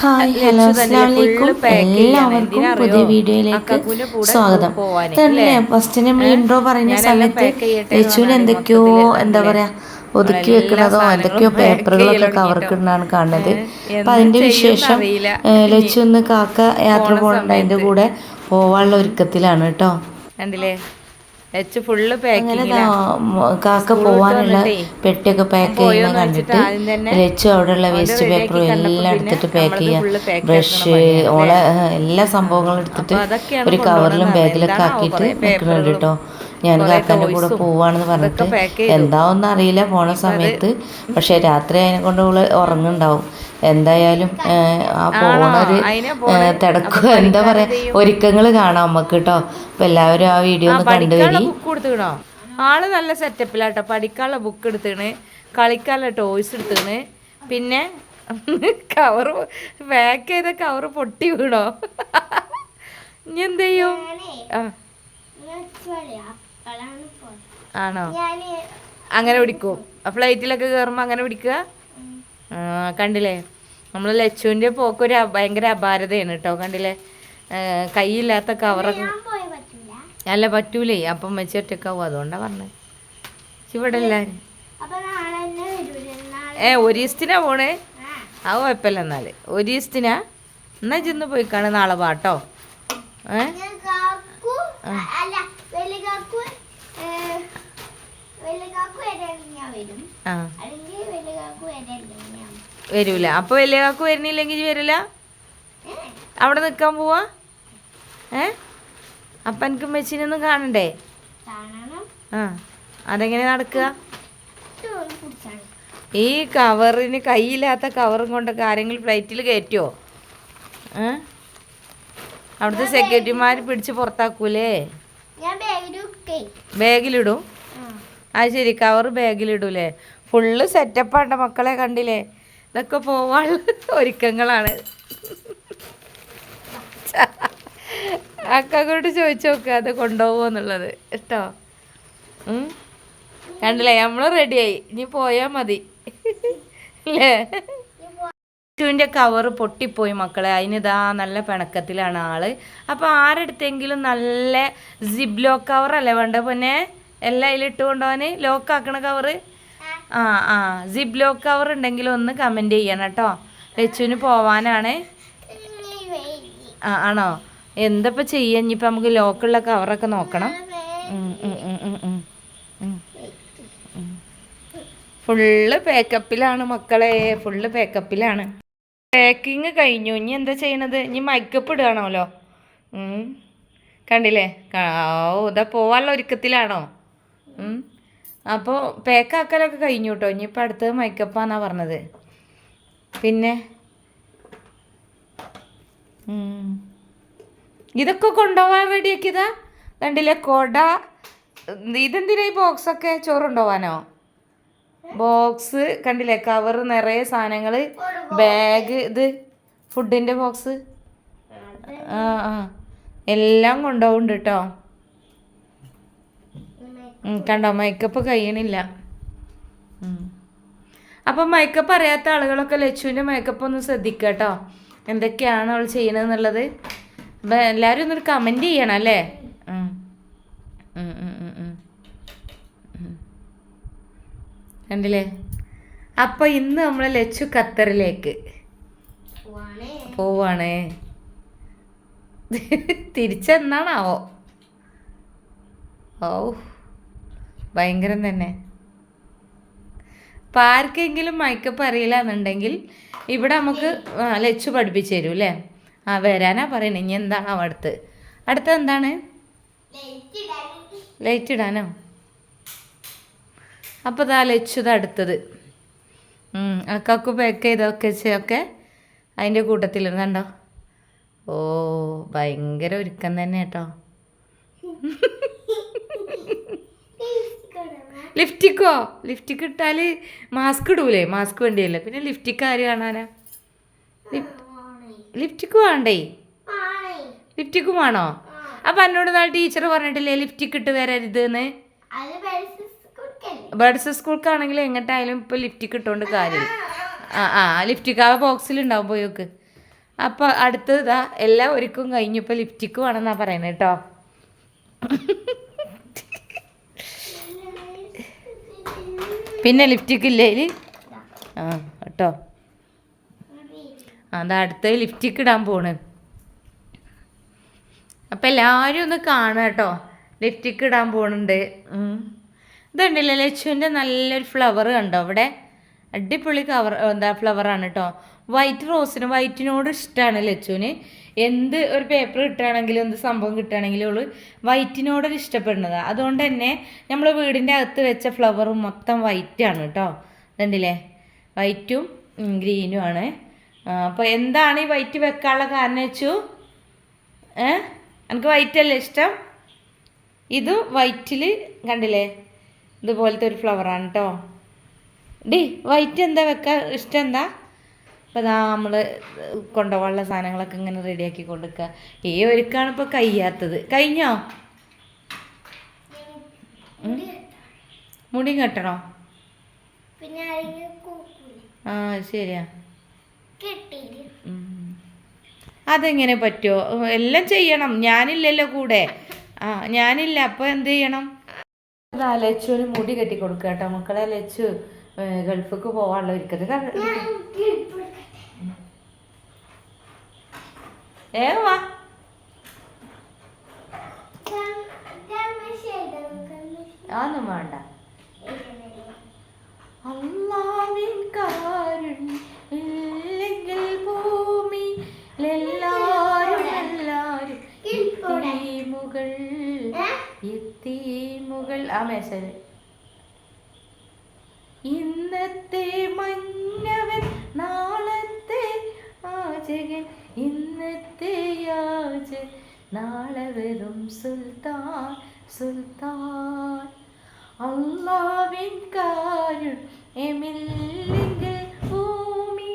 Hi hello അസ്ലാമലൈക്കും എല്ലാവർക്കും പുതിയ വീഡിയോയിലേക്ക് സ്വാഗതം. തന്നെ ഫസ്റ്റ് നമ്മൾ ഇൻട്രോ പറയുന്ന സമയത്ത് ലച്ചുവിന് എന്തൊക്കെയോ എന്താ പറയാ ഒതുക്കി വെക്കുന്നതോ എന്തൊക്കെയോ പേപ്പറുകളൊക്കെ കവർക്കിടുന്നാണ് കാണുന്നത്. അപ്പൊ അതിന്റെ വിശേഷം ലച്ചു ഒന്ന് കാക്ക യാത്ര പോകണ്ട അതിന്റെ കൂടെ പോവാനുള്ള ഒരുക്കത്തിലാണ് കേട്ടോ. കണ്ടില്ലേ? വെച്ച് ഫുള്ള് കാക്ക പോവാനുള്ള പെട്ടിയൊക്കെ പാക്ക് ചെയ്യുന്ന കണ്ടിട്ട് ലച്ചു അവിടെയുള്ള വേസ്റ്റ് പേപ്പറും എല്ലാം എടുത്തിട്ട് പാക്ക് ചെയ്യുക ബ്രഷ് ഓളെ എല്ലാ സംഭവങ്ങളും എടുത്തിട്ട് ഒരു കവറിലും ബാഗിലൊക്കെ ആക്കിയിട്ട് വെക്കണം നിൽക്കുന്നുണ്ട് കേട്ടോ. ഞാൻ കാക്കാന്റെ കൂടെ പോവാണെന്ന് പറഞ്ഞിട്ട്. എന്താവെന്ന് അറിയില്ല പോണ സമയത്ത്. പക്ഷെ രാത്രി അതിനെ കൊണ്ട് അവൾ ഉറങ്ങുണ്ടാവും എന്തായാലും ആ പോണ. ഒരു എന്താ പറയാ ഒരുക്കങ്ങൾ കാണാം നമുക്ക് കേട്ടോ അപ്പൊ എല്ലാവരും ആ വീഡിയോ ഒന്ന് കണ്ടുവരി ആൾ നല്ല സെറ്റപ്പിലാട്ടോ പഠിക്കാനുള്ള ബുക്ക് എടുത്തേണ് കളിക്കാനുള്ള ടോയ്സ് എടുത്തേണ് പിന്നെ കവർ പാക്ക് ചെയ്ത കവറ് പൊട്ടി വീണോ? ഇനി എന്ത് ചെയ്യും? ആ. ആണോ? അങ്ങനെ പിടിക്കും? ഫ്ലൈറ്റിലൊക്കെ കയറുമ്പോൾ അങ്ങനെ പിടിക്കുക കണ്ടില്ലേ? നമ്മൾ ലച്ചുവിന്റെ പോക്കൊരു ഒരു ഭയങ്കര അപാരതയാണ് കേട്ടോ കണ്ടില്ലേ? കൈയില്ലാത്ത കവറൊക്കെ അല്ല പറ്റൂലേ. അപ്പം വെച്ച് ഒറ്റക്കാവും. അതുകൊണ്ടാ പറഞ്ഞത് ഇവിടെ എല്ലാവരും ഏ ഒരു ദിവസത്തിനാ പോണേ? ആ. കുഴപ്പമില്ല എന്നാൽ. ഒരു ദിവസത്തിനാ എന്നാ ചെന്ന് പോയിക്കാണ് കാണും നാളെ പാട്ടോ? ഏ അല്ല വെള്ളിക്കാക്കു വെള്ളിക്കാക്കു വരെ ഞാൻ വരും ആ അല്ലെങ്കിൽ വെള്ളിക്കാക്കു വരെ ഞാൻ വരൂല. അപ്പൊ വലിയ കാക്കു വരുന്നില്ലെങ്കിൽ വരില്ല? അവിടെ നിക്കാൻ പോവാ? ഏ? അപ്പനക്കും എനിക്ക് മെച്ചിനൊന്നും കാണണ്ടേ? കാണണം. ആ. അതെങ്ങനെ നടക്കുക? ഈ കവറിന് കൈയില്ലാത്ത കവറും കൊണ്ടൊക്കെ ആരെങ്കിലും ഫ്ലൈറ്റിൽ കയറ്റുമോ ഏ? അവിടുത്തെ സെക്യൂരിറ്റിമാർ പിടിച്ച് പുറത്താക്കൂലേ? ബാഗിലിടും? അത് ശരി കവർ ബാഗിലിടൂലേ ഫുള്ള് സെറ്റപ്പാണ്ട മക്കളെ കണ്ടില്ലേ? ഇതൊക്കെ പോവാനുള്ള ഒരുക്കങ്ങളാണ്. അക്കോട്ട് ചോദിച്ചു നോക്കുക അത് കൊണ്ടുപോകുമോ എന്നുള്ളത്. കേട്ടോ? കണ്ടില്ലേ? നമ്മൾ റെഡിയായി ഇനി പോയാൽ മതി. അല്ലേ? ടുവിന്റെ കവർ പൊട്ടിപ്പോയി മക്കളെ. അതിനിതാ നല്ല പിണക്കത്തിലാണ് ആൾ. അപ്പോൾ ആരെടുത്തെങ്കിലും നല്ല സിബ്ലോ അല്ലേ വേണ്ട പൊന്നെ? എല്ലാം അതിലിട്ട് കൊണ്ടുപോകാൻ ലോക്ക് ആക്കണ കവറ് ആ ആ. സിബ് ലോക്ക് കവർ ഉണ്ടെങ്കിൽ ഒന്ന് കമന്റ് ചെയ്യണം കേട്ടോ. ലച്ചുവിന് പോവാനാണ്. ആ ആണോ? എന്തപ്പോൾ ചെയ്യാൻ ഇനിയിപ്പോൾ നമുക്ക് ലോക്കുള്ള കവറൊക്കെ നോക്കണം. ഫുള്ള് പേക്കപ്പിലാണ് മക്കളെ. ഫുള്ള് പേക്കപ്പിലാണ് പാക്കിങ് കഴിഞ്ഞു. ഇനി എന്താ ചെയ്യണത്? ഇനി മൈക്കപ്പ് ഇടുകയാണല്ലോ. കണ്ടില്ലേ? ഓ ഇതാ പോവാനുള്ള ഒരുക്കത്തിലാണോ. അപ്പോൾ പാക്കാക്കലൊക്കെ കഴിഞ്ഞു കേട്ടോ ഇനിയിപ്പോൾ അടുത്തത് മൈക്കപ്പാന്നാ പറഞ്ഞത്. പിന്നെ. ഇതൊക്കെ കൊണ്ടുപോകാൻ റെഡിയാക്കിയതാ കണ്ടില്ലേ? കൊട. ഇതെന്തിനാ ഈ ബോക്സൊക്കെ ചോറ് കൊണ്ടുപോകാനോ ബോക്സ് കണ്ടില്ലേ? കവർ നിറയെ സാധനങ്ങൾ ബാഗ് ഇത് ഫുഡിന്റെ ബോക്സ് ആ ആ. എല്ലാം കൊണ്ടുപോകുന്നുണ്ട് കേട്ടോ കണ്ടോ മേക്കപ്പ് കഴിയണില്ല. അപ്പം മേക്കപ്പ് അറിയാത്ത ആളുകളൊക്കെ ലച്ചുവിന്റെ മേക്കപ്പ് ഒന്ന് ശ്രദ്ധിക്കുക കേട്ടോ. എന്തൊക്കെയാണ് അവൾ ചെയ്യണതെന്നുള്ളത്? അപ്പം എല്ലാവരും ഒന്നൊരു കമന്റ് ചെയ്യണം അല്ലേ. കണ്ടില്ലേ? അപ്പം ഇന്ന് നമ്മൾ ലച്ചു ഖത്തറിലേക്ക് പോവാണേ. തിരിച്ചെന്നാണാവോ? ഓ ഭയങ്കരം തന്നെ. അപ്പം ആർക്കെങ്കിലും മൈക്കപ്പ് അറിയില്ല എന്നുണ്ടെങ്കിൽ ഇവിടെ നമുക്ക് ലച്ച് ലച്ചു പഠിപ്പിച്ചു തരും അല്ലേ? ആ വരാനാ പറയണേ ഇനി എന്താണോ അടുത്ത്? അടുത്ത എന്താണ്? ലൈറ്റ് ഇടാനോ? അപ്പോൾ ഇതാ ലച്ചുത അടുത്തത്. അക്കാക്കു പാക്ക് ചെയ്തൊക്കെ ഒക്കെ അതിന്റെ കൂട്ടത്തിൽ കണ്ടോ? ഓ ഭയങ്കര ഒരുക്കം തന്നെ കേട്ടോ. ലിഫ്റ്റിക്കോ? ലിഫ്റ്റിക്ക് ഇട്ടാൽ മാസ്ക് ഇടൂലേ? മാസ്ക് വേണ്ടിയല്ലേ? പിന്നെ ലിഫ്റ്റിക്ക് ആര് കാണാനാ? ലിഫ്റ്റിക്ക് വേണ്ടേ? ലിഫ്റ്റിക്കും വേണോ? അപ്പം എന്നോട് നാളെ ടീച്ചർ പറഞ്ഞിട്ടില്ലേ ലിഫ്റ്റിക്ക് ഇട്ട് വരരുത് എന്ന് ബേഡ്സ് സ്കൂൾക്കാണെങ്കിൽ എങ്ങോട്ടായാലും ഇപ്പോൾ ലിഫ്റ്റിക്ക് ഇട്ടുകൊണ്ട് കാര്യം. ആ ആ ലിഫ്റ്റിക്ക് ആ ബോക്സിൽ ഉണ്ടാവും പോയി നോക്ക്. അപ്പോൾ അടുത്തതാ എല്ലാ ഒരുക്കും കഴിഞ്ഞപ്പോൾ ലിപ്റ്റിക്ക് വേണമെന്നാ പറയുന്നത് കേട്ടോ പിന്നെ ലിഫ്റ്റിക്ക് ഇല്ലേ? ആ കേട്ടോ. അതാ അടുത്ത ലിഫ്റ്റിക്ക് ഇടാൻ പോണ്. അപ്പം എല്ലാവരും ഒന്ന് കാണുക കേട്ടോ. ലിഫ്റ്റിക്ക് ഇടാൻ പോണുണ്ട്. ഇതുണ്ടല്ലോ ലച്ചുവിന്റെ നല്ലൊരു ഫ്ലവർ കണ്ടോ? അവിടെ അടിപൊളി കവർ എന്താ ഫ്ലവറാണ് കേട്ടോ. വൈറ്റ് റോസിന് വൈറ്റിനോട് ഇഷ്ടമാണ് ലച്ചുവിന്. എന്ത് ഒരു പേപ്പർ കിട്ടുകയാണെങ്കിലും എന്ത് സംഭവം കിട്ടുകയാണെങ്കിലും അവൾ വൈറ്റിനോടൊരു ഇഷ്ടപ്പെടുന്നത്. അതുകൊണ്ട് തന്നെ നമ്മൾ വീടിന്റെ അകത്ത് വെച്ച ഫ്ലവറും മൊത്തം വൈറ്റാണ് കേട്ടോ ഇതുണ്ടല്ലേ വൈറ്റും ഗ്രീനും ആണ്. അപ്പോൾ എന്താണ് ഈ വൈറ്റ് വെക്കാനുള്ള കാരണം വെച്ചു? ഏ? എനിക്ക് വൈറ്റ് അല്ലേ ഇഷ്ടം? ഇതും വൈറ്റിൽ കണ്ടില്ലേ? ഇതുപോലത്തെ ഒരു ഫ്ലവറാണ് കേട്ടോ ഡി വൈറ്റ് എന്താ വെക്കാൻ ഇഷ്ടം എന്താ? അപ്പോൾ ഇതാ നമ്മൾ കൊണ്ടുപോകാനുള്ള സാധനങ്ങളൊക്കെ ഇങ്ങനെ റെഡിയാക്കി കൊടുക്കുക ഈ ഒരുക്കാണ് ഇപ്പോൾ കഴിയാത്തത് കഴിഞ്ഞോ? മുടി കെട്ടണോ? ആ ശരിയാ. അതെങ്ങനെ പറ്റുമോ എല്ലാം ചെയ്യണം. ഞാനില്ലല്ലോ കൂടെ. ആ ഞാനില്ല. അപ്പോൾ എന്ത് ചെയ്യണം? അതാ ലച്ചുവിന് മുടി കെട്ടി കൊടുക്കുക കേട്ടോ. മക്കളെ ലച്ചു ഗൾഫിക്ക് പോവാനുള്ള ഒരുക്കത് ഏ വാ അതൊന്നും വേണ്ട അള്ളാവിൻ കാരുണ്യം ഇല്ലെങ്കിൽ ഭൂമി എല്ലാരും എല്ലാരും എത്തീമുകൾ എത്തീമുകൾ ആ മേശൽ ഇന്നത്തെ മഞ്ഞവൻ നാളത്തെ ആചകൻ യാച നാളെ വരും സുൽത്താൻ സുൽത്താൻ. അള്ളാവിൻ കാരുണ്യമില്ലെങ്കിൽ ഭൂമി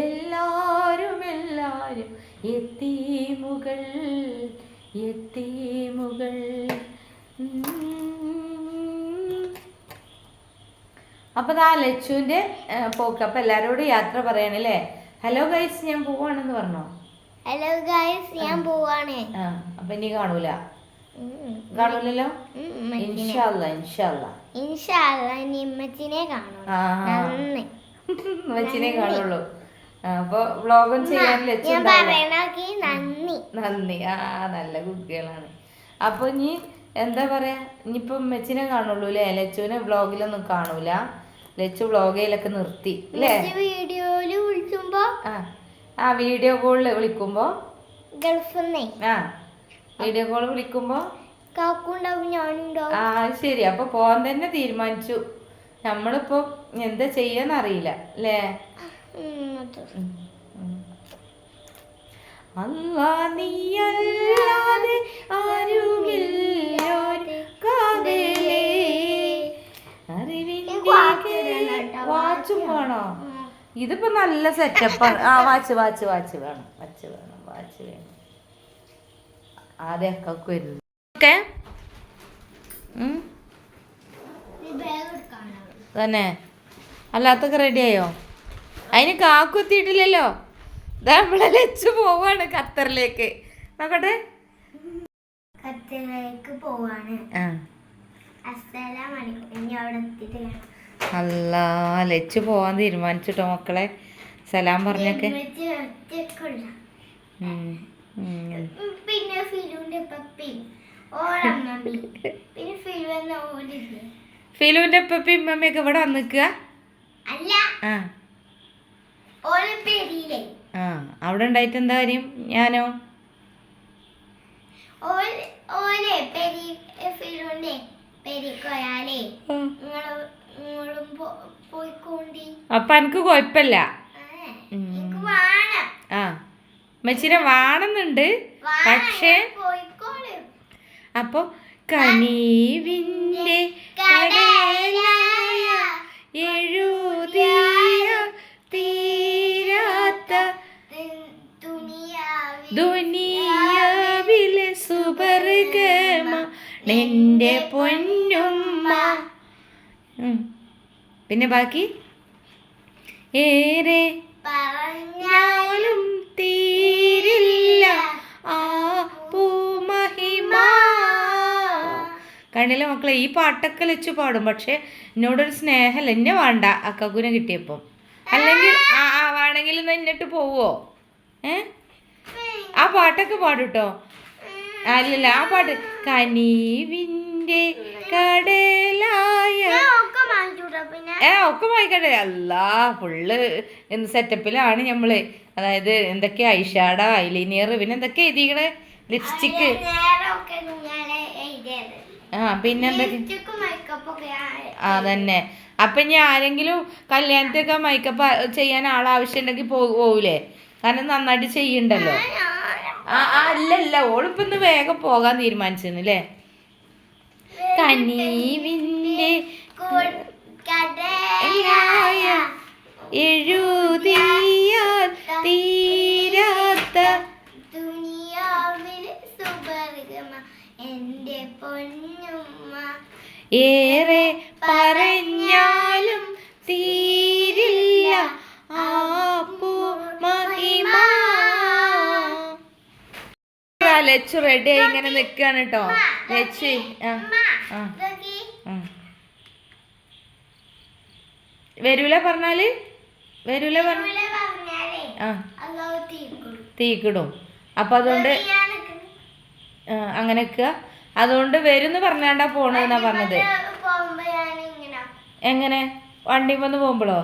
എല്ലാരും എല്ലാരും എത്തീമുകൾ എത്തീമുകൾ അപ്പൊ ആ ലച്ചുവിന്റെ ഏഹ്, പോക്ക്. അപ്പൊ എല്ലാരോടും യാത്ര പറയണല്ലേ? ഹലോ ഗൈസ് ഞാൻ പോവാണെന്ന് പറഞ്ഞോ? ഹലോ ഗായ്സ് ഞാൻ പോവാണ്. അപ്പൊ ഇനി കാണൂല. കാണൂലല്ലോ? ഇൻഷാല്ല ഇൻഷാല്ല ഇൻഷാല്ല ഇനി കാണും കാണൂ വെച്ചിനെ കാണുള്ളൂ. അപ്പൊ വ്ളോഗും ചെയ്യാൻ നന്ദി. ആ നല്ല കുട്ടികളാണ് അപ്പൊ ഇനി എന്താ പറയാ ഇനിയിപ്പൊ മെച്ചിനെ കാണുള്ളൂ അല്ലേ ലച്ചുവിനെ വ്ളോഗിലൊന്നും കാണൂല. ലച്ചു വ്ളോഗയിലൊക്കെ നിർത്തി അല്ലേ വീഡിയോയിൽ വിളിക്കുമ്പോ ആ വീഡിയോ കോളിൽ വിളിക്കുമ്പോ? ഗൾഫിന്നേ. ആ വീഡിയോ കോൾ വിളിക്കുമ്പോ? കാക്കുണ്ടാവും ഞാനുണ്ടാവും. ആ ശരി. അപ്പൊ പോവാൻ തന്നെ തീരുമാനിച്ചു. നമ്മളിപ്പോ എന്താ ചെയ്യാന്ന് അറിയില്ല അല്ലേ? അല്ലാ നീ നീയല്ലാതെ ആരുമില്ലാതെ കാതലേ. അറിവിന്റെ വാച്ചും വേണോ? ഇതിപ്പോ നല്ല സെറ്റപ്പാണ് ആ വാച്ച് വാച്ച് വാച്ച് വേണം. വാച്ച് വേണം വാച്ച് വേണം. ആദ്യം അക്കൊക്കെ വരുന്നു. ഓക്കെ. തന്നെ. അല്ലാത്തൊക്കെ റെഡിയായോ അതിന് കാക്കുത്തിയിട്ടില്ലല്ലോ ഇതാ നമ്മളെ ലച്ച് പോവാണ് ഖത്തറിലേക്ക്. നോക്കട്ടെ. ഖത്തറിലേക്ക് പോവാണ്. ആ. അസ്സലാമലൈക്കും ഇനി അവിടെ എത്തിയിട്ട് കാണാം അല്ല ലച്ച് പോവാൻ തീരുമാനിച്ചിട്ടോ മക്കളെ? സലാം പറഞ്ഞൊക്കെ. പിന്നെ ഫിലുവിന്റെ പപ്പി ഇമ്മമ്മയൊക്കെ പിന്നെ ഫിലുവിന്റെ ഉപ്പപ്പി ഉമ്മമ്മയൊക്കെ ഇവിടെ വന്നിക്കുക? ആ. അവിടെ ഉണ്ടായിട്ട് എന്താ കാര്യം? ഞാനോ? ഓലെ പെരി ഫിലുവിന്റെ പെരി കൊയാലേ നിങ്ങളും അപ്പൊ എനിക്ക് കൊഴപ്പല്ല ആ, മെച്ചിനെ വാണെന്നുണ്ട്. പക്ഷേ അപ്പൊ കനീവിന്റെ എഴുതിയ തീരാത്ത ദുനിയാവിലെ സുബർഗമ നിന്റെ പൊന്നുമ്മ. പിന്നെ ബാക്കി? ഏറെ പറഞ്ഞാലും തീരില്ല. ആ പൂമഹിമ മക്കളെ ഈ പാട്ടൊക്കെ വെച്ച് പാടും. പക്ഷെ എന്നോടൊരു സ്നേഹമല്ല എന്നെ വേണ്ട അക്കാക്കുനെ കിട്ടിയപ്പം. അല്ലെങ്കിൽ ആ വേണമെങ്കിൽ നിന്നിട്ട് പോവോ? ഏ? ആ പാട്ടൊക്കെ പാടുട്ടോ? അല്ലല്ല ആ പാട്ട് കനീവിൻ കനീവിന്റെ കടലായ ഏ ഒക്കെ വായിക്കട്ടെ അല്ലാ ഫുള്ള് എന്ത് സെറ്റപ്പിലാണ് നമ്മൾ അതായത് എന്തൊക്കെ ഐഷാഡ ഐലൈനിയർ പിന്നെ എന്തൊക്കെ എഴുതിക്കണ്? ലിപ്സ്റ്റിക്ക് ആ പിന്നെ ഒക്കെ അതന്നെ. അപ്പൊ ഇനി ആരെങ്കിലും കല്യാണത്തിനൊക്കെ മേക്കപ്പ് ചെയ്യാൻ ആളാവശ്യം ഉണ്ടെങ്കിൽ പോകൂലേ കാരണം നന്നായിട്ട് ചെയ്യണ്ടല്ലോ. ആ ആ, അല്ലല്ല ഓളിപ്പൊന്ന് വേഗം പോകാൻ തീരുമാനിച്ചിരുന്നില്ലേ കനീവിന്റെ എഴുതിയാൽ തീരാത്ത ദുനിയാവിൽ സുവർഗമ എന്റെ പൊന്നുമ്മ. ഏറെ പറഞ്ഞാലും തീരില്ല. ആ മഹിമ. ലച്ചു റെഡി ആയി ഇങ്ങനെ നിൽക്കുകയാണ് കേട്ടോ ലച്ചു ആ. വരൂല പറഞ്ഞാൽ? വരൂല തീക്കിടും അപ്പൊ അതുകൊണ്ട് അങ്ങനെ അതുകൊണ്ട് വരുന്ന് പറഞ്ഞാണ്ടാ പോണെന്നാ പറഞ്ഞത്. എങ്ങനെ? വണ്ടി വന്ന് പോകുമ്പോഴോ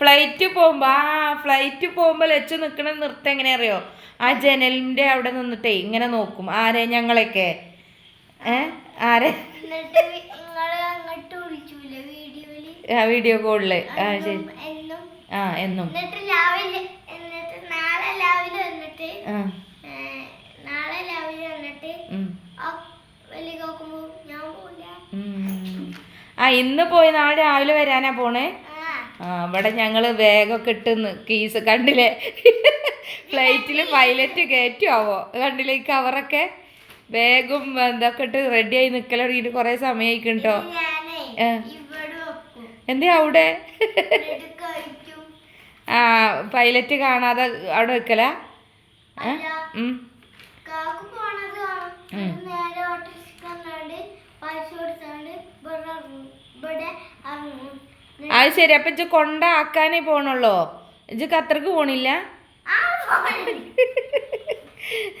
ഫ്ലൈറ്റ് പോകുമ്പോൾ ആ ഫ്ലൈറ്റ് പോകുമ്പോൾ ലച്ചു നിക്കണ നിർത്തം എങ്ങനെ അറിയോ ആ ജനലിന്റെ അവിടെ നിന്നിട്ടേ ഇങ്ങനെ നോക്കും. ആരെ ഞങ്ങളൊക്കെ ഏ? ആരെ? എന്നിട്ട് നിങ്ങൾ അങ്ങോട്ട് വിളിച്ചൂല വീഡിയോയിൽ? ആ വീഡിയോ കോളിൽ ആ ശരി. എന്നും. ആ എന്നും. എന്നിട്ട് രാവിലെ എന്നിട്ട് നാളെ രാവിലെ വന്നിട്ട് ആ. നാളെ രാവിലെ വന്നിട്ട് ഉം, വലിയ നോക്കുമ്പോ ഞാൻ പോവില്ല. ആ ഇന്ന് പോയി. നാളെ രാവിലെ വരാനാ പോണേ? ആ. ഇവിടെ ഞങ്ങൾ വേഗം കിട്ടുന്ന് നി- കീസ് കണ്ടില്ലേ? ഫ്ലൈറ്റിൽ പൈലറ്റ് കയറ്റുമാവോ കണ്ടില്ലേ? ഈ കവറൊക്കെ ബാഗും എന്തൊക്കെ ഇട്ട് റെഡി ആയി നിക്കൽ തുടങ്ങിയിട്ട് കുറേ സമയമായിക്കും കേട്ടോ എന്തേ അവിടെ? ആ പൈലറ്റ് കാണാതെ അവിടെ വെക്കല? അത് ശരി അപ്പൊ ഇജ്ജ് കൊണ്ടാക്കാനേ പോണുള്ളോ? ഇജ്ജ് ഖത്തർക്ക് പോണില്ല.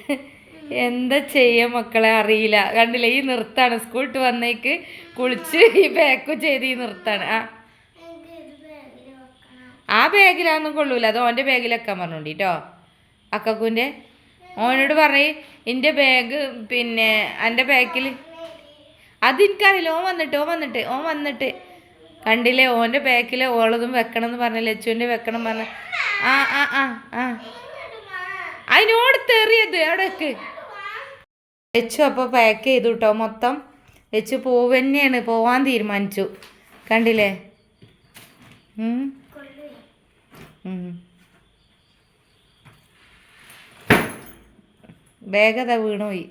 എന്താ ചെയ്യാ മക്കളെ അറിയില്ല. കണ്ടില്ലേ ഈ നിർത്താണ്. സ്കൂളിട്ട് വന്നേക്ക് കുളിച്ച് ഈ ബാക്കും ചെയ്ത് ഈ നിർത്താണ്. ആ. ആ ബാഗിലാണെന്നും കൊള്ളൂല. അത് ഓന്റെ ബാഗിലൊക്കെ പറഞ്ഞോണ്ടി കേട്ടോ അക്കക്കുന്റെ ഓനോട് പറയും എന്റെ ബാഗ് പിന്നെ എന്റെ ബാക്കിൽ അതെനിക്കറിയില്ല. ഓൻ വന്നിട്ട് ഓൻ വന്നിട്ട് ഓൻ വന്നിട്ട്. കണ്ടില്ലേ ഓന്റെ ബാക്കിൽ ഓളതും വെക്കണം എന്ന് പറഞ്ഞ ലച്ചുവിന്റെ വെക്കണം പറഞ്ഞ. ആ ആ ആ ആ. അതിനോട് തെറിയത്. അവിടെ ലച്ചു അപ്പോൾ പാക്ക് ചെയ്തു കേട്ടോ മൊത്തം. ലച്ചു പോവ് തന്നെയാണ് പോവാൻ തീരുമാനിച്ചു. കണ്ടില്ലേ. ബാഗ് അതാ വീണുപോയി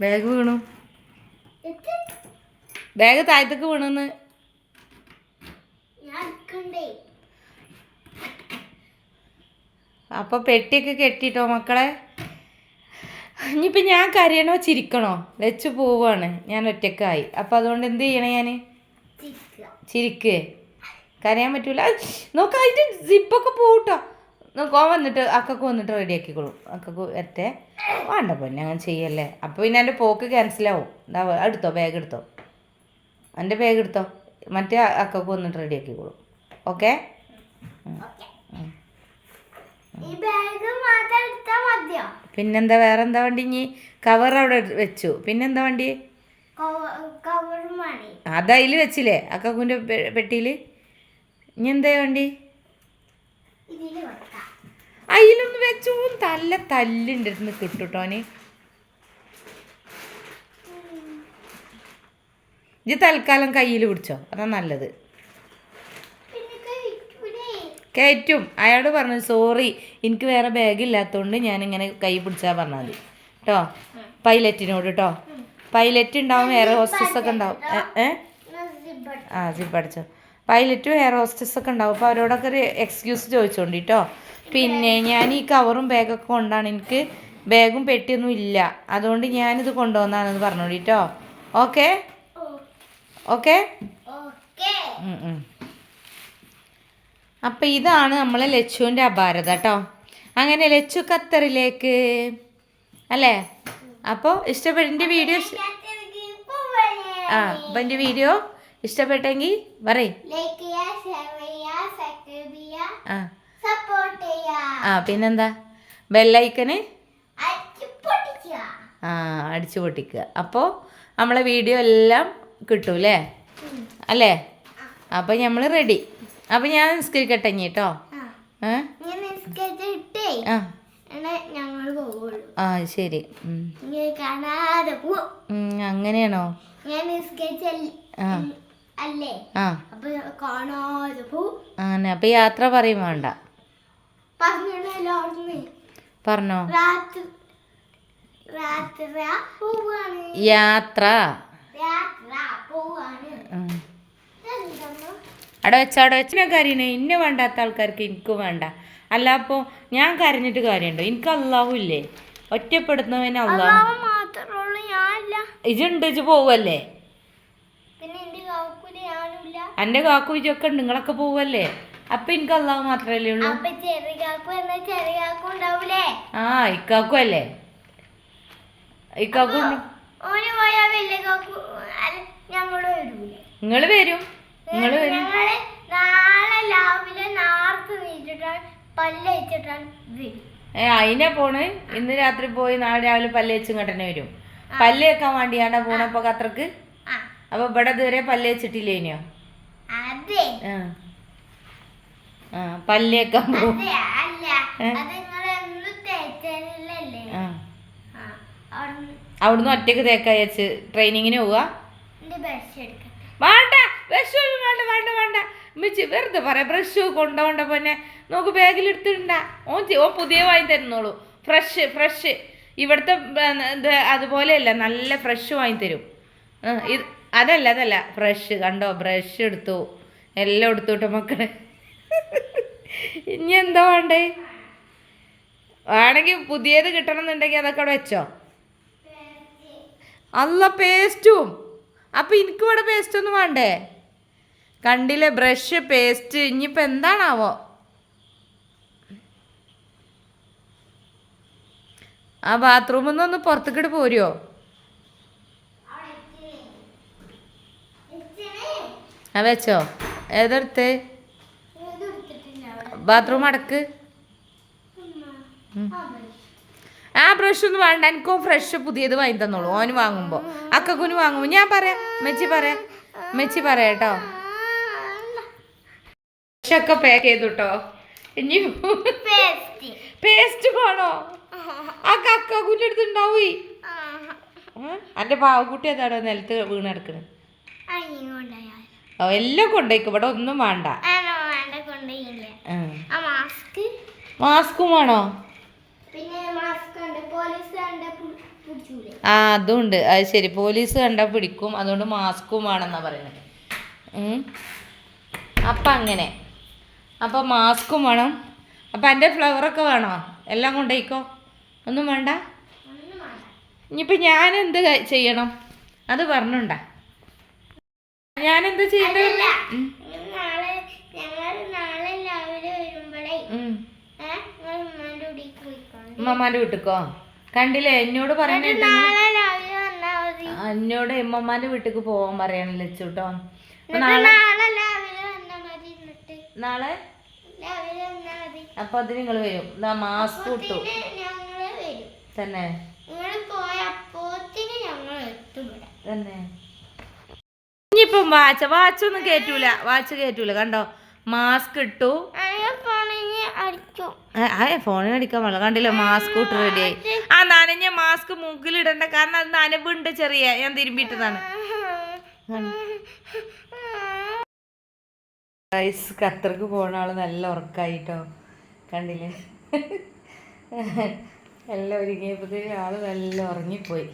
ബാഗ് വീണു. ബാഗ് താഴത്തേക്ക് വീണെന്ന്. അപ്പൊ പെട്ടിയൊക്കെ കെട്ടിട്ടോ മക്കളെ? ഇനിയിപ്പോൾ ഞാൻ കരയണോ ചിരിക്കണോ? ലച്ചു പോവാണ്. ഞാൻ ഒറ്റക്കായി. അപ്പോൾ അതുകൊണ്ട് എന്ത് ചെയ്യണേ ഞാൻ ചിരിക്ക്. കരയാൻ പറ്റൂല. നോക്ക അതിന്റെ സിപ്പൊക്കെ പോകട്ടോ നോക്കോ വന്നിട്ട് അക്കക്ക് വന്നിട്ട് റെഡിയാക്കിക്കോളും അക്കക്ക് വരട്ടെ. വേണ്ട പൊന്നെ അങ്ങനെ ചെയ്യല്ലേ. അപ്പോൾ പിന്നെ എന്റെ പോക്ക് ക്യാൻസലാവും എന്താ എടുത്തോ ബാഗ് എടുത്തോ. എന്റെ ബാഗ് എടുത്തോ. മറ്റേ അക്കക്ക് വന്നിട്ട് റെഡിയാക്കിക്കോളും ഓക്കെ ഈ ബാഗ് മാത്രം എടുത്താൽ മതിയോ പിന്നെന്താ വേറെന്താ വണ്ടി ഇനി? കവർ അവിടെ വെച്ചു. പിന്നെന്താ വണ്ടി? Cover money. അത് അതിൽ വെച്ചില്ലേ? അക്കക്കുന്റെ പെട്ടിയിൽ? ഇനി എന്താ വണ്ടി? അതിലൊന്ന് വെച്ചു. തല്ല തല്ലിന്റെ അടുത്ത് കിട്ടുട്ടോന് ഇത് തൽക്കാലം കയ്യിൽ പിടിച്ചോ. അതാ നല്ലത്. കയറ്റും. അയാളോട് പറഞ്ഞു സോറി എനിക്ക് വേറെ ബാഗ് ഇല്ലാത്തതുകൊണ്ട് ഞാനിങ്ങനെ കൈ പിടിച്ചാൽ പറഞ്ഞാൽ മതി കേട്ടോ പൈലറ്റിനോട് കേട്ടോ പൈലറ്റ് ഉണ്ടാവും എയർ ഹോസ്റ്റസ് ഒക്കെ ഉണ്ടാവും. ഏ ആ സിബ് അടിച്ചോ. പൈലറ്റും എയർ ഹോസ്റ്റസ് ഒക്കെ ഉണ്ടാവും. അപ്പോൾ അവരോടൊക്കെ ഒരു എക്സ്ക്യൂസ് ചോദിച്ചോണ്ടി കേട്ടോ പിന്നെ ഞാൻ ഈ കവറും ബാഗൊക്കെ കൊണ്ടാണ് എനിക്ക് ബാഗും പെട്ടിയൊന്നും ഇല്ല. അതുകൊണ്ട് ഞാനിത് കൊണ്ടുവന്നാണെന്ന് പറഞ്ഞോളി കേട്ടോ ഓക്കെ ഓക്കെ ഓക്കേ അപ്പം ഇതാണ് നമ്മളെ ലച്ചുവിന്റെ അപാരത കേട്ടോ അങ്ങനെ ലച്ചു ഖത്തറിലേക്ക്. അല്ലേ? അപ്പോൾ ഇഷ്ടപ്പെട്ട വീഡിയോ? ആ അപ്പം എന്റെ വീഡിയോ ഇഷ്ടപ്പെട്ടെങ്കിൽ പറയും. ആ. ആ പിന്നെന്താ? ബെല്ലൈക്കന് ആ അടിച്ചു പൊട്ടിക്കുക. അപ്പോൾ നമ്മളെ വീഡിയോ എല്ലാം കിട്ടൂല്ലേ അല്ലേ? അപ്പം നമ്മൾ റെഡി അപ്പം ഞാൻ നിസ്കരിക്കട്ടെ ഇനി കേട്ടോ ആ. ശരി. അങ്ങനെയാണോ? അങ്ങനെ അപ്പൊ യാത്ര പറയും വേണ്ട. പറഞ്ഞോ? യാത്ര. രാത്രി പോവാണ്. അവിടെ വെച്ചാൽ അവിടെ വെച്ച. ഞാൻ കരയണേ ഇന്നെ വേണ്ടാത്ത ആൾക്കാർക്ക് എനിക്ക് വേണ്ട. അല്ല അപ്പോൾ ഞാൻ കരഞ്ഞിട്ട് കാര്യമുണ്ടോ എനിക്ക് അള്ളാഹു ഇല്ലേ? ഒറ്റപ്പെടുത്തുന്നവന് അള്ളാഹു. ഇജുണ്ട് ഇജ് പോവല്ലേ? എന്റെ എന്റെ കാക്കു ഇജൊക്കെ ഉണ്ട് നിങ്ങളൊക്കെ പോവല്ലേ? അപ്പൊ എനിക്ക് അള്ളാഹു മാത്രല്ലേ ഉള്ളൂ. ആ ഇക്കാക്കു അല്ലേ? ഇക്കാക്കു നിങ്ങൾ വരും. നിങ്ങൾ നാളെ രാവിലെ നാർത്ത് നീച്ചിട്ടാണ് ഏ അതിനെ പോണ്. ഇന്ന് രാത്രി പോയി നാളെ രാവിലെ പല്ല് വെച്ച് ഇങ്ങോട്ടന്നെ വരും. പല്ല് വെക്കാൻ വേണ്ടിയാണ്ടാ പോണപ്പോ കത്രക്ക് അപ്പൊ ഇവിടെ ഇതുവരെ പല്ല് വെച്ചിട്ടില്ലേനോ അതെ. ആ. പല്ല് വെക്കാൻ പോകും അവിടുന്ന് ഒറ്റയ്ക്ക് തേക്കാ വെച്ച് ട്രെയിനിങ്ങിന് പോവാ? വേണ്ട ബ്രഷ് ഒന്നും വേണ്ട വേണ്ട വേണ്ട മിച്ച് വെറുതെ പറയാം ബ്രഷ് കൊണ്ടുപോണ്ട പിന്നെ. നോക്ക് ബാഗിൽ എടുത്തിട്ടുണ്ട. ഓൻ ഓൻ പുതിയ വാങ്ങി തരുന്നോളൂ. ഫ്രഷ് ഫ്രഷ് ഇവിടുത്തെ ഇത് അതുപോലെയല്ല നല്ല ഫ്രഷ് വാങ്ങി തരും. ഇത് അതല്ല അതല്ല. ഫ്രഷ് കണ്ടോ? ബ്രഷ് എടുത്തു. എല്ലാം എടുത്തു കേട്ടോ മക്കളെ. ഇനി എന്താ വേണ്ടേ? വേണമെങ്കിൽ പുതിയത് കിട്ടണം എന്നുണ്ടെങ്കിൽ അതൊക്കെ അവിടെ വെച്ചോ. അല്ല പേസ്റ്റും അപ്പം എനിക്ക് ഇവിടെ പേസ്റ്റ് ഒന്നും വേണ്ടേ? കണ്ടില്ലേ ബ്രഷ് പേസ്റ്റ് ഇനിയിപ്പോൾ എന്താണാവോ? ആ ബാത്റൂമിൽ നിന്നൊന്ന് പുറത്തേക്കിട്ട് പോരുമോ ആ വെച്ചോ. ഏതെടുത്ത്? ബാത്റൂം അടക്ക്. ആ ബ്രഷ് ഒന്നും വേണ്ട. എനിക്കും ഫ്രഷ് പുതിയത് വാങ്ങി തന്നോളൂ. ഓന് വാങ്ങുമ്പോൾ അക്കക്കുന് വാങ്ങുമ്പോൾ ഞാൻ പറയാം. മെച്ചി പറയാം. മെച്ചി പറയാം കേട്ടോ. ബ്രഷൊക്കെ പാക്ക് ചെയ്തു കേട്ടോ ഇനി. പേസ്റ്റ് വേണോ? ആ കക്ക അടുത്ത് ഉണ്ടാവേ അന്റെ പാവക്കുട്ടി അതാടോ നിലത്ത് വീണ്? ഓ എല്ലാം കൊണ്ടേക്കും ഇവിടെ ഒന്നും വേണ്ട. മാസ്ക് വേണോ? ആ അതുണ്ട്. അത് ശരി. പോലീസ് കണ്ടാൽ പിടിക്കും. അതുകൊണ്ട് മാസ്കും വേണമെന്നാ പറയുന്നത് അപ്പം അങ്ങനെ. അപ്പം മാസ്കും വേണം. അപ്പം എന്റെ ഫ്ലവറൊക്കെ വേണോ? എല്ലാം കൊണ്ടേക്കോ ഒന്നും വേണ്ട? ഇനിയിപ്പോൾ ഞാൻ എന്ത് ചെയ്യണം? അത് പറഞ്ഞുണ്ട. ചെയ്യേണ്ടത് കൂടിക്ക് പോയിക്കോളെ. ഉമ്മമാന്റെ വീട്ടിക്കോ? കണ്ടില്ലേ എന്നോട് മതി. എന്നോട് ഉമ്മമാന്റെ വീട്ടിക്ക് പോകാൻ പറയണല്ലോ ചൂട്ടോ നാളെ നാളെ? അപ്പൊ അത് നിങ്ങൾ വരും. മാസ്ക് ഇട്ടു. തന്നെ. തന്നെ. ഇനിയിപ്പം വാച്ച് വാച്ചൊന്നും കേറ്റൂല. വാച്ച് കേറ്റൂല. കണ്ടോ? മാസ്ക് ഇട്ടു. അയ്യോ ഫോണിന് അടിക്കാൻ പാടില്ല. കണ്ടില്ല? മാസ്ക് ഇട്ട് റെഡിയായി ആ നനഞ്ഞ മാസ്ക് മൂക്കിലിടണ്ട. കാരണം അത് നനവുണ്ട് ചെറിയ. ഞാൻ തിരുമ്പിയിട്ടതാണ്. ഗൈസ് ഖത്തർക്ക് പോണ ആൾ നല്ല ഉറക്കായിട്ടോ? കണ്ടില്ലേ? എല്ലാം ഒരുങ്ങിയപ്പോഴത്തേക്ക് ആൾ നല്ല ഉറങ്ങിപ്പോയി.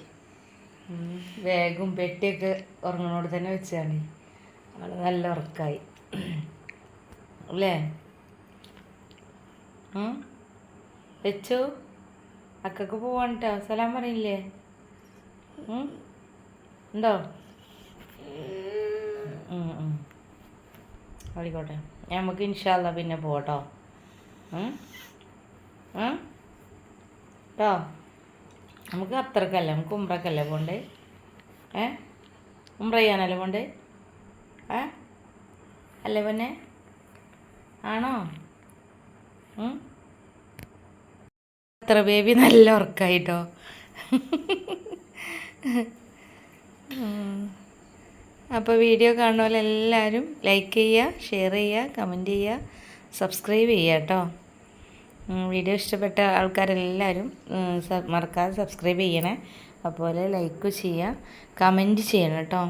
വേഗം പെട്ടിയൊക്കെ ഉറങ്ങണോട് തന്നെ വെച്ചാണ്. ആൾ നല്ല ഉറക്കായി. അല്ലേ? വെച്ചു? അക്കക്ക് പോവാണ്ട്ടോ. സലാം പറയില്ലേ? ഉണ്ടോ. ആയിക്കോട്ടെ. നമുക്ക് ഇൻഷാല്ല പിന്നെ പോട്ടോ കേട്ടോ നമുക്ക് അത്രക്കല്ല നമുക്ക് ഉമ്രക്കല്ലേ പോണ്ടേ? ഏ? ഉമ്ര ചെയ്യാനല്ലേ പോണ്ടേ? ഏ? അല്ലേ പിന്നെ? ആണോ? അത്ര ബേബി നല്ല ഉറക്കായിട്ടോ? അപ്പോൾ വീഡിയോ കാണുന്ന എല്ലാവരും ലൈക്ക് ചെയ്യുക ഷെയർ ചെയ്യുക കമന്റ് ചെയ്യുക സബ്സ്ക്രൈബ് ചെയ്യുക കേട്ടോ. വീഡിയോ ഇഷ്ടപ്പെട്ട ആൾക്കാരെല്ലാവരും മറക്കാതെ സബ്സ്ക്രൈബ് ചെയ്യണേ. അതുപോലെ ലൈക്ക് ചെയ്യുക കമന്റ് ചെയ്യണം കേട്ടോ.